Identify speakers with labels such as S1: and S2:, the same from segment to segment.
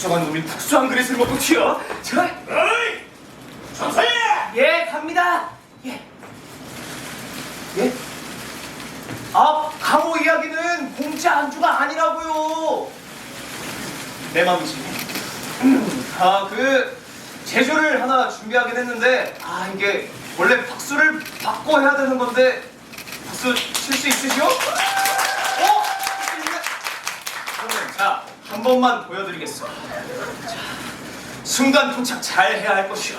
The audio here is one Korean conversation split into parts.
S1: 멀쩡한 놈이 국수 한 그릇을 먹고 튀어. 저,
S2: 어이! 정서야!
S1: 예, 갑니다. 예. 예? 아, 강호 이야기는 공짜 안주가 아니라고요. 내 마음이지. 음, 아, 그 제조를 하나 준비하긴 했는데 아, 이게 원래 박수를 받고 해야 되는 건데 박수 칠 수 있으시오? 어? 그러면 자, 한 번만 보여드리겠어. 자, 순간 도착 잘 해야 할 것이오.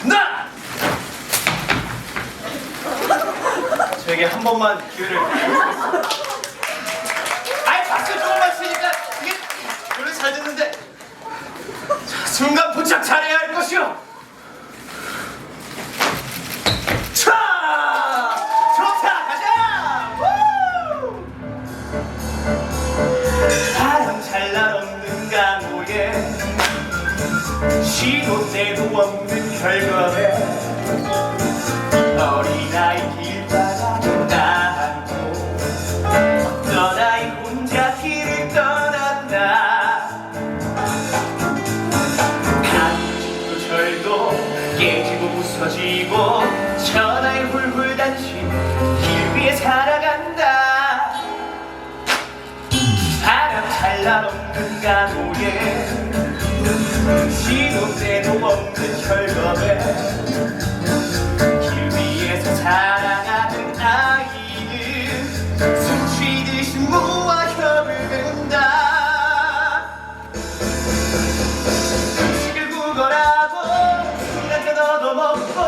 S1: 간다! 저에게 한 번만 기회를 주시겠어요? 아이 박수 조금만 치니까 이게 노래 잘 듣는데 자, 순간 도착 잘해야 할 것이오 시도 때도 없는 결과에 어린아이 길바닥에 나고 어떤 아이 혼자 길을 떠난다. 간직도 절도 깨지고 부서지고 천하의 훌훌 단신 길 위에 살아간다. 바람 잘날 없는 강호에 시도 때도 없는 혈겁에 길 위에서 살아가는 아이는 숨 쉬듯이 모아 혀를 댄다. 음식을 구걸하고 술한잔 얻어먹고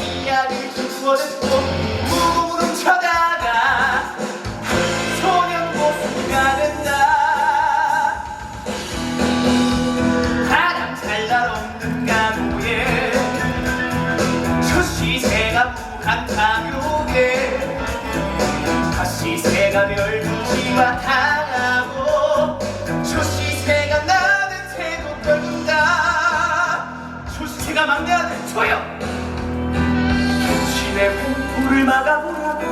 S1: 이야기를 좀 듣고 초시새가 무한 탐욕에 다시 새가 멸무지와 당하고 초시새가 나는 새도 떨군다 초시새가 막내 아들 조용 신의 공포를 막아보라고.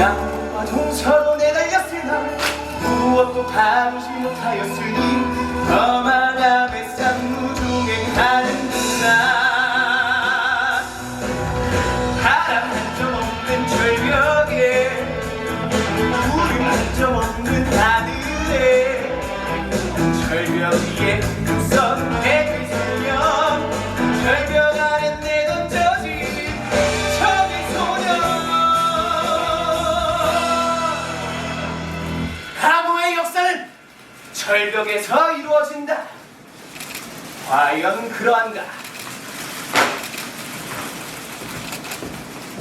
S1: 양과 동서로 내달렸으나 무엇도 다루지 못하였으니 바람 한 점 없는 절벽에 구름 한 점 없는 하늘에 절벽 위에 우선 핵을 설명 절벽 아래 내던져진 청의 소년 강호의 역사는 절벽에서 이루어진다. 과연 그러한가